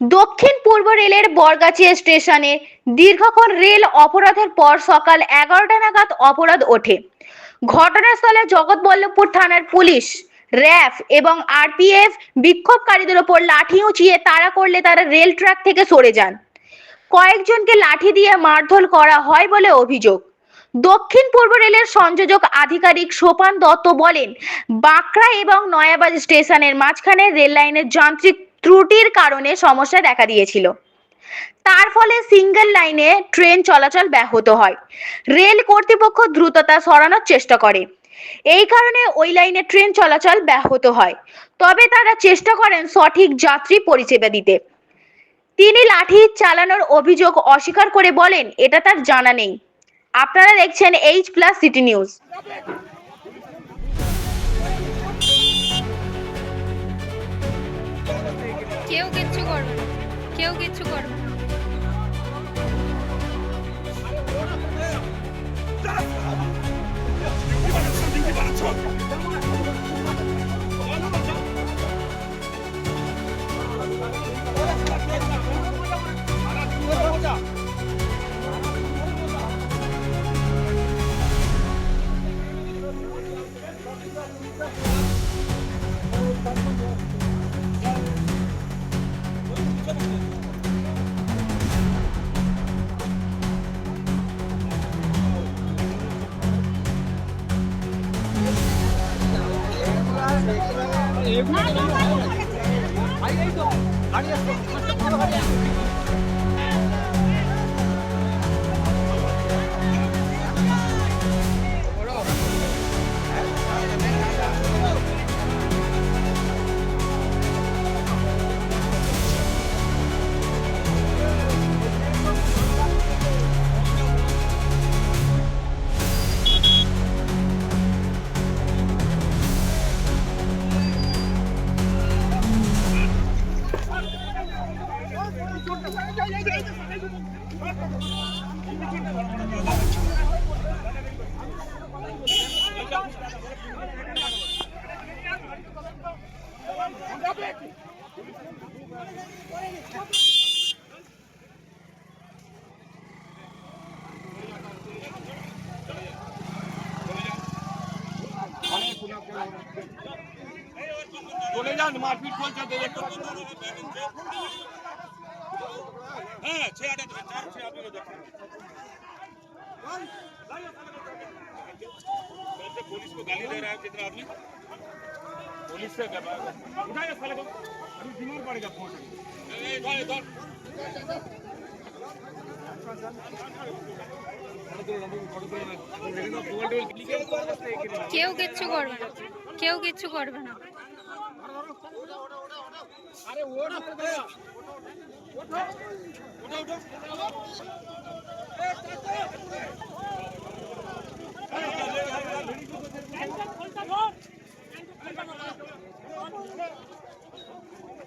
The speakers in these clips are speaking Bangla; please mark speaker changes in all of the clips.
Speaker 1: দক্ষিণ পূর্ব রেলের বরগাছিয়া স্টেশনে দীর্ঘক্ষণ রেল অপরাধের পর সকাল এগারোটা নাগাদ অপরাধ ওঠে। ঘটনাস্থলে জগৎবল্লভপুর থানার পুলিশ, র্যাফ এবং আরপিএফ বিক্ষোভকারীদের ওপর লাঠি উঁচিয়ে তাড়া করলে তারা রেল ট্র্যাক থেকে সরে যান। কয়েকজনকে লাঠি দিয়ে মারধর করা হয় বলে অভিযোগ। দক্ষিণ পূর্ব রেলের সংযোজক আধিকারিক সোপান দত্ত বলেন, বাঁকড়া এবং নয়াবাজ স্টেশনের মাঝখানে রেল লাইনের যান্ত্রিক ত্রুটির কারণে সমস্যা দেখা দিয়েছিল। তার ফলে সিঙ্গেল লাইনে ট্রেন চলাচল ব্যাহত হয়। রেল কর্তৃপক্ষ দ্রুততা সরানোর চেষ্টা করে। এই কারণে ওই লাইনে ট্রেন চলাচল ব্যাহত হয়। তবে তারা চেষ্টা করেন সঠিক যাত্রী পরিষেবা দিতে। তিনি লাঠি চালানোর অভিযোগ অস্বীকার করে বলেন, এটা তার জানা নেই। আপনারা দেখছেন এইচ প্লাস সিটি নিউজ
Speaker 2: কেউ কিচ্ছু করবে না কেউ কিচ্ছু করবে না।
Speaker 3: চলে যান মারপিট দেখতে হ্যাঁ ছেড়ে দেবেন চার ছেড়ে আপনাকে দেখেন वैसे पुलिस को गाली दे रहा है कितना आदमी पुलिस से कर रहा है उठाइए साले को अभी बीमार पड़ेगा फोन इधर इधर
Speaker 2: কেউ কিচ্ছু করবে না কেউ কিচ্ছু করবে না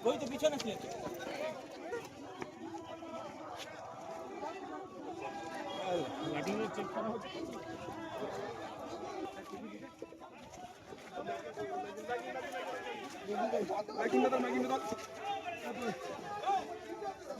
Speaker 3: ওই তো পিছনে ছিল চেক করা হচ্ছে মাইকিং দাদা মাইকিং দাদা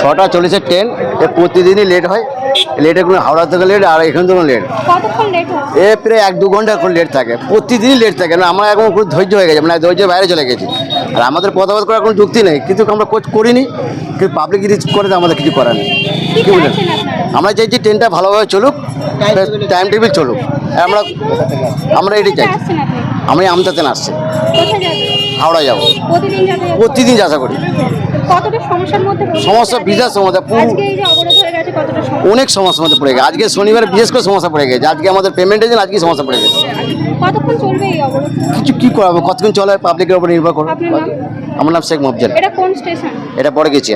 Speaker 4: ছটা চল্লিশের ট্রেন এ প্রতিদিনই লেট হয়। লেটে কোনো হাওড়া থেকে লেট আর এখান থেকে লেট
Speaker 2: লেট
Speaker 4: এ প্রায় এক দু ঘণ্টা করে লেট থাকে। প্রতিদিনই লেট থাকে। না আমরা এখন খুব ধৈর্য হয়ে গেছে। মানে ধৈর্যের বাইরে চলে গেছি। আর আমাদের পদাবাদ করার কোনো যুক্তি নেই। কিন্তু আমরা কোচ করিনি। কিন্তু পাবলিক যদি করে তো আমাদের কিছু করার নেই। কি বলেন আমরা চাইছি ট্রেনটা ভালোভাবে চলুক টাইম টেবিল চলুক। আমরা আমরা এটাই চাই আমি আমতাতে আসছি। হাওড়া যাব।
Speaker 2: প্রতিদিন
Speaker 4: যাতা করি? সমস্যা, বিশেষ সমস্যা, অনেক সমস্যার মধ্যে পড়ে গেছে। আজকে শনিবার বিশেষ করে সমস্যা পড়ে গেছে। আজকে আমাদের পেমেন্টের জন্য আজকে সমস্যা পড়ে গেছে। কিছু কি করাবো? কতক্ষণ চলে? পাবলিকের উপর নির্ভর করো। আমার নাম শেখ মফজাল।
Speaker 2: এটা কোন স্টেশন
Speaker 4: এটা পড়ে গেছি